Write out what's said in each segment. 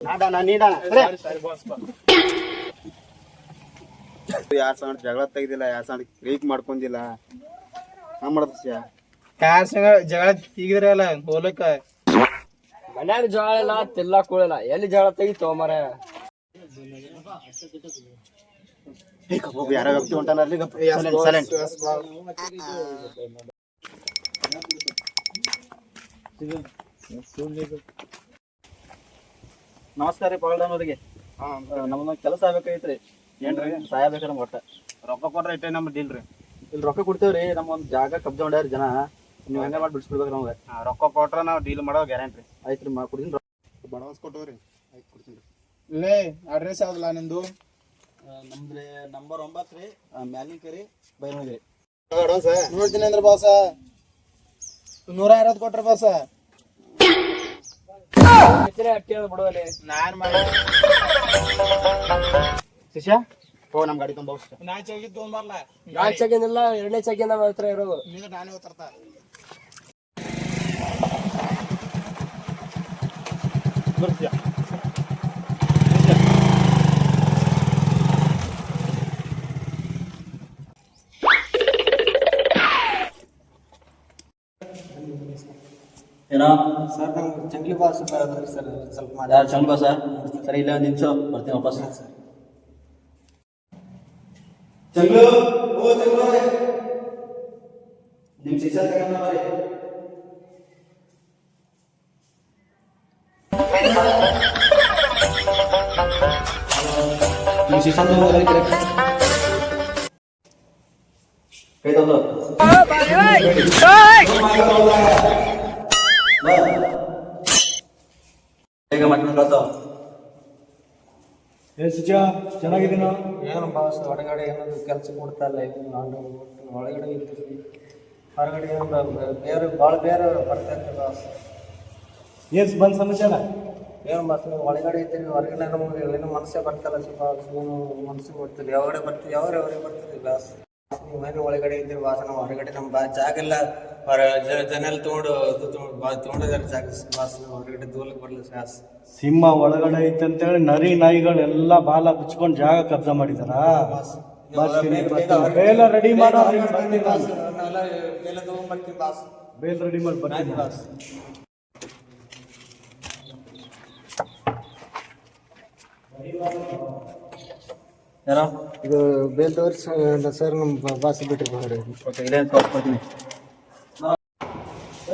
ಸಣ್ಣ ಯಾರ್ ಸಂಗಡ ಜಗಳ ತೆಗ್ದಿಲ್ಲ ಯಾರ್ ಸಣ್ಣ ಕ್ರೀಕ್ ಮಾಡ್ಕೊಂಡಿಲ್ಲ. ನಾ ಮಾಡದ ಯಾರ ಸಣ್ಣ ಜಗಳ ತೆಗಿದ್ರಲ್ಲ ಹೋಲಕ್ಕ ಮನ್ಯಾಗ ಜಗಳ ಇಲ್ಲ ತಿಲ್ಲಾ ಕೂಳಿಲ್ಲ. ಎಲ್ಲಿ ಜಗಳ ತೆಗಿತೋ ಮರ ಯಾರ ಗಪ್ತಿ ಹೊಂಟಾನ ಅಲ್ಲಿ ಸೈಲೆಂಟ್ ನಮಸ್ಕಾರ ರೀ ಅವರಿಗೆ. ನಮ್ದೊಂದು ಕೆಲಸ ಆಗ್ಬೇಕಾಗಿತ್ರಿ. ಏನ್ರಿ? ಸಹಾಯ ಬೇಕ್ರಿ ನಮ್ಗೆ ಒಟ್ಟ. ರೊಕ್ಕ ಕೊಟ್ರೆ ಇಟ್ಟೆ ನಮ್ಮ ಡೀಲ್ ರೀ. ಇಲ್ಲಿ ರೊಕ್ಕ ಕೊಡ್ತೇವ್ರಿ ನಮ್ಮ ಒಂದು ಜಾಗ ಕಬ್ಜಾ ಮಾಡ್ಯಾರ ಜನ. ನೀವು ಹೆಂಗೆ ಮಾಡಿ ಬಿಡಿಸ್ಬಿಡ್ಬೇಕು ನಮ್ಗೆ. ರೊಕ್ಕ ಕೊಟ್ರೆ ನಾವು ಡೀಲ್ ಮಾಡೋ ಗ್ಯಾರಂಟಿ. ಆಯ್ತು ರೀ ಕೊಡ್ತೀನಿ ಬಡವಸ್ ಕೊಟ್ಟವ್ರಿ. ಆಯ್ತು ಕೊಡ್ತೀನಿ ಲೇ ಅಡ್ರೆಸ್ ಯಾವ್ದಲ್ಲ ನಿಂದು? ನಮ್ದ್ರಿ ನಂಬರ್ ಒಂಬತ್ತು ರೀ ಮ್ಯಾಲಿನ ಕರಿ ಬೈನಗಿರಿ ನೋಡ್ತೀನಿ ಅಂದ್ರೆ ಬಾಸ ನೂರ ಐವತ್ತು ಕೊಟ್ರಿ ಬಾಸ ಅಟ್ಟಿ ಬಿಡುವಲ್ಲಿ. ನಾನ್ ಮಾಡ ಶಿಷ್ಯ ಹೋ ನಮ್ ಗಾಡಿ ತುಂಬ ನಾ ನಾಲ್ಕು ಸೆಕೆಂಡ್ ಇಲ್ಲ ಎರಡನೇ ಸೆಕೆಂಡ್ ನಮ್ಮ ಹತ್ರ ಇರೋದು. ನೀನು ನಾನೇ ಓದ್ತಾರ ಬರ್ತೀಯ? ಸರ್ ನಮ್ಗೆ ಜಂಗ್ಲಿ ಬಾಸ್ ಬರೋದ್ರಿ ಸರ್ ಸ್ವಲ್ಪ ಯಾರು ಚಂದ ಸರ್? ಸರಿ ಇಲ್ಲ ಒಂದು ನಿಮಿಷ ಬರ್ತೀನಿ ವಾಪಸ್. ಚಂಗ್ಲು ಓ ಚಂಗ್ಲು ನಿಮ್ಮ ಶಿಷ್ಯ ತಗೊಂಡ ಬರ್ರಿ ನಿಮ್ಮ ಶಿಷ್ಯ ತಗೊಂಡ್ಬರ್ರಿ ಕರೆಕ್ಟ್. ಕೈ ತಗೊಂಡು ಬೇಗ ಮಾಡ್ಕೊಂಡು ಕಳ್ಸೋ ಚೆನ್ನಾಗಿದ್ದೀನ? ಏನು ಬಾಸ್ ಹೊರಗಡೆ ಏನಾದ್ರು ಕೆಲಸ ಕೊಡ್ತಾ ಇಲ್ಲ ಏನು ನಾನು ಒಳಗಡೆ ಇರ್ತೀವಿ ಹೊರಗಡೆ ಏನು ಬೇರೆ ಭಾಳ ಬೇರೆ ಬರ್ತೈತೆ ಬಾಸ್ ಏನು ಬಂದು ಸಮಾಚಾರ? ಏನು ಬಾಸ್ ನೀವು ಒಳಗಡೆ ಇದ್ದೀರಿ ಹೊರಗಡೆ ನಮಗೆ ಏನು ಮನಸ್ಸೇ ಬರ್ತಲ್ಲ ಸ್ವಲ್ಪ ಏನು ಮನಸ್ಸಿಗೆ ಬರ್ತೀವಿ ಯಾವಾಗಡೆ ಬರ್ತೀವಿ ಯಾವಾಗ ಯಾವಾಗ ಬರ್ತೀರಿ ಬಾಸ್ ನೀವು ಮನೆ ಒಳಗಡೆ ಇದ್ದೀರಿ ಬಾಸ್ ನಾವು ಹೊರಗಡೆ ನಮ್ಮ ಬಾ ಜಾಗ ಎಲ್ಲ ಹೊರ ಜ- ಜನ ಎಲ್ಲ ತೊಗೊಂಡು ಅದು ತೊಗೊಂಡು ಬಾ ತೊಗೊಂಡಿದ್ದಾರೆ ಬಾಸ್ ನಾವು ಹೊರಗಡೆ ದೂರಕ್ಕೆ ಬರಲ್ಲ ಸಾಸ್ ಸಿಂಹ ಒಳಗಡೆ ಐತೆ ಅಂತೇಳಿ ನರಿ ನಾಯಿಗಳೆಲ್ಲ ಬಾಲ ಬಿಚ್ಕೊಂಡು ಜಾಗ ಕಬ್ಜಾ ಮಾಡಿದಾರ? ಬರ್ತೀನಿ, ಬರ್ತೀನಿ. ಬೇಲ ರೆಡಿ ಮಾಡೋ ಬಾಸ್ ನಾವೆಲ್ಲ ಬೇಲ ಬಾಸ್ ಬೇಲ್ ರೆಡಿ ಮಾಡಿ ಬರ್ತೀನಿ ಬಾಸ್ ಯಾರೋ? ಇದು ಬೇಲ್ ತೋರಿಸಿ ಸರ್ ನಮ್ಮ ಬಾಸ್ ಬಿಟ್ಟಿರ್ಬೋದು ಓಕೆ ಇಲ್ಲೇ ತೋರಿಸ್ಕೊಡ್ತೀನಿ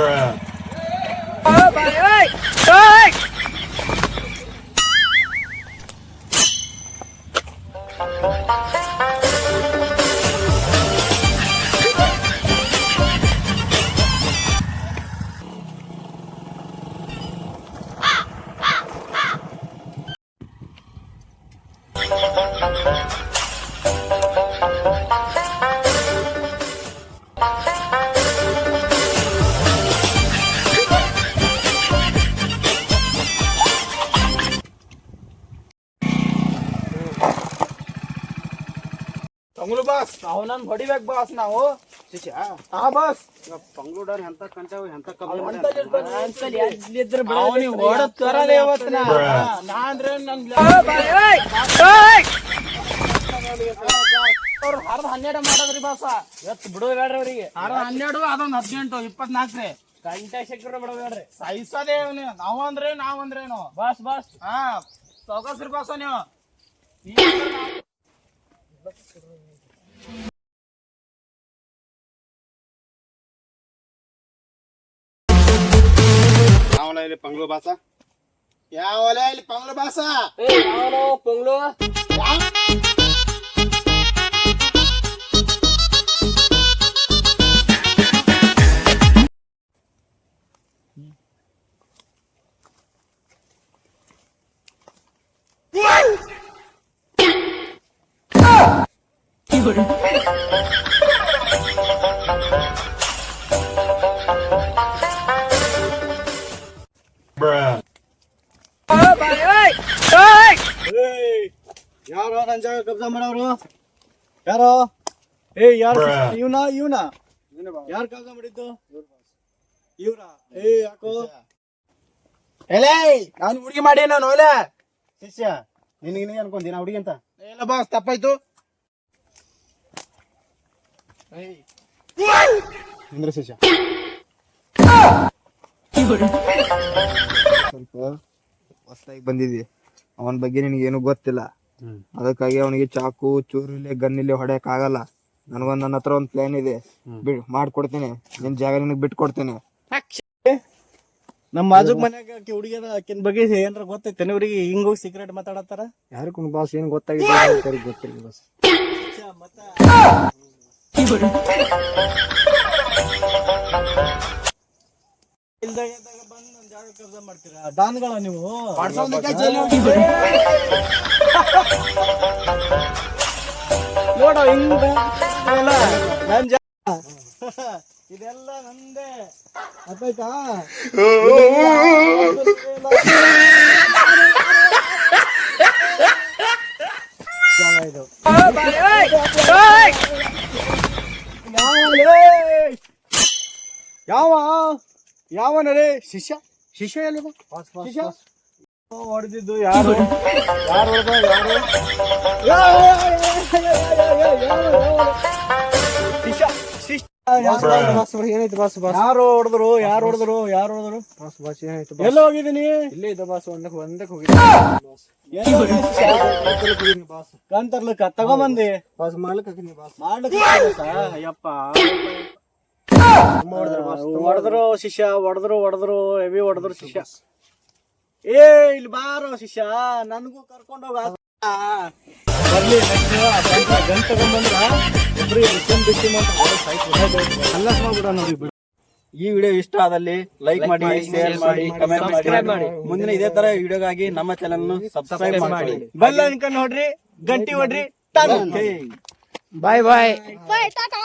ಬಾಸ್ ಹೆಂಗಿದ್ದೀರಿ ಸರ್ ಬಾಸ್ ತಗೊಳ್ಳು ಬಾಸ್. ನಾವು ನನ್ ಹೊಡಿಬೇಕು ಬಾಸ್ ನಾವು. ಶಿಷ್ಯ ಆ. ಬಾಸ್. ಪಂಗ್ಳೂಡರ್ ಎಂತ ಕಂತಾವ ಎಂತ ಹರ್ದ ಹನ್ನೆರಡು ಮಾಡೋದ್ರಿ ಬಾಸ. ಎತ್ತು ಬಿಡೋದು ಬೇಡ್ರಿ ಅವ್ರಿಗೆ. ಹರ್ದ ಹನ್ನೆರಡು ಅದೊಂದ್ ಹದಿನೆಂಟು ಇಪ್ಪತ್ನಾಲ್ಕ್ರಿ. ಗಂಟೆ ಶಕ್ರ ಬಿಡಬೇಡ್ರಿ ಬೇಡ್ರಿ. ಸಹಿಸದೇ ನಾವ್ ಅಂದ್ರೆ ನಾವ್ ಅಂದ್ರೇನು ಬಾಸ್ ಬಾಸ್. ಹಾ ಸೌಕಸ್ರಿ ಬಾಸ ನೀವು. ಅವನ ಇಲ್ಲಿ ಪಂಗ್ಳು ಬಾಸ ಯಾವ ಒಲೆ ಇಲ್ಲಿ ಪಂಗ್ಲ ಬಾಸ ಏ ನಾವು ಪೊಂಗ್ಲು ಯಾರು ನನ್ನ ಜಾಗ ಕಬ್ಜಾ ಮಾಡೋರು? ಯಾರು? ಏ ಯಾರು ಇವನ ಇವನ? ಯಾರು ಕಬ್ಜಾ ಮಾಡಿದ್ದು? ಇವ್ರ? ಏ ಯಾಕೋ? ಎಲೇ ನಾನು ಹುಡುಗಿ ಮಾಡಿ ನಾನು ಒಲೆ ಶಿಷ್ಯ ನಿನಗೆ ಅನ್ಕೊಂತೀನಿ ಹುಡುಗಿ ಅಂತ. ಎಲ್ಲ ಬಾಸ್ ತಪ್ಪಾಯ್ತು. ನಿಂದ್ರ ಶೇಷ. ಸ್ವಲ್ಪ ಹೊಸದಾಗಿ ಬಂದಿದ್ದಿ. ಅವನ ಬಗ್ಗೆ ನಿನಗೇನು ಗೊತ್ತಿಲ್ಲ. ಅದಕ್ಕಾಗಿ ಅವನಿಗೆ ಚಾಕು ಚೂರಿಲೆ ಗನ್ನಿಲೆ ಹೊಡೆಯಕ್ ಆಗಲ್ಲ. ನನಗೊಂದು ನನ್ನ ಹತ್ರ ಒಂದ್ ಪ್ಲಾನ್ ಇದೆ. ಬಿಡ್ ಮಾಡ್ಕೊಡ್ತೀನಿ. ನಿನ್ ಜಾಗ ನಿನಗೆ ಬಿಟ್ಕೊಡ್ತೀನಿ. ನಮ್ಮ ಮಾಜು ಮನ್ಯಾಗ ಆಕಿ ಹುಡುಗಿ ಅದ ಆಕಿನ ಬಗ್ಗೆ ಏನಾರ ಗೊತ್ತೈತೆ ಅವ್ರಿಗೆ ಹಿಂಗ್ ಹೋಗಿ ಸೀಕ್ರೆಟ್ ಮಾತಾಡತ್ತಾರ? ಯಾರು ಬಾಸ್ ಏನ್ ಗೊತ್ತಾಗಿದೆ ಗೊತ್ತಿಲ್ಲ ಬಾಸ್ ಡಾನ್ಗಳ ನೀವು ನೋಡ ಹಿಂಗ ಇದೆಲ್ಲ ನಂದೇ. ಅರ್ಥಾಯ್ತಾ ಇದು? ಯಾವ ಯಾವನರೇ ಶಿಷ್ಯ ಶಿಷ್ಯ ಎಲ್ಲಿದ ಶಿಷ್ಯ ಹೊಡೆದಿದ್ದು ಯಾರು ಯಾರು ಹೊಡೆದ ಯಾರು ಏನಾಯ್ತು ಬಾಸ್ ಬಾಸ್? ಯಾರು ಹೊಡೆದ್ರು ಯಾರು ಹೊಡೆದ್ರು ಯಾರು ಹೊಡೆದ್ರು? ಬಾಸ್ ಬಾಸ್ ಏನಾಯ್ತು ಎಲ್ಲ ಹೋಗಿದ್ದೀನಿ? ಇಲ್ಲೇ ಇದೆ ಬಾಸ್ ಒಂದಕ್ಕೆ ಒಂದಕ್ಕೆ ಹೋಗಿದ್ದೀನಿ ಶಿಷ್ಯ? ಬಾಸ್. ಕಾಂತರ್ಲಕ್ಕ ತಗೊಂಬಂದಿ. ಬಾಸ್ ಮಾಡ್ಲಿಕ್ಕೆ ಹಾಕಿನಿ ಬಾಸ್. ಮಾಡ್ಲಿಕ್ಕೆ ಅಯ್ಯಪ್ಪ. ಹೊಡೆದ್ರು ಶಿಷ್ಯ ಹೊಡೆದ್ರು ಹೊಡೆದ್ರು ಹೆವಿ ಹೊಡೆದ್ರು ಶಿಷ್ಯ. ಏ ಇಲ್ಲಿ ಬಾರೋ ಶಿಷ್ಯ ನನಗೂ ಕರ್ಕೊಂಡೋಗ ಬರ್ಲಿ ಗಂಟೆ ತಗೊಂಡ್ಬಂದ್ರ ಇಬ್ರು ಬಿಸಿನ್ ಬಿಸಿನ್ ಅಂತ ಹಲ್ಲಾಸ್ ಮಾಡ್ಬಿಡ ನೋಡಿ ಬಿಡು. ಈ ವಿಡಿಯೋ ಇಷ್ಟ ಆದಲ್ಲಿ ಲೈಕ್ ಮಾಡಿ ಶೇರ್ ಮಾಡಿ ಕಮೆಂಟ್ ಮಾಡಿ. ಮುಂದಿನ ಇದೇ ತರ ವಿಡಿಯೋಗಾಗಿ ನಮ್ಮ ಚಾನಲ್ ಸಬ್ಸ್ಕ್ರೈಬ್ ಮಾಡಿ. ಬೆಲ್ ಅನ್ಕೊಂಡ್ ನೋಡ್ರಿ ಗಂಟಿ ಹೊಡ್ರಿ ಬಾಯ್ ಬಾಯ್ ಬಾಯ್ ಟಾಟಾ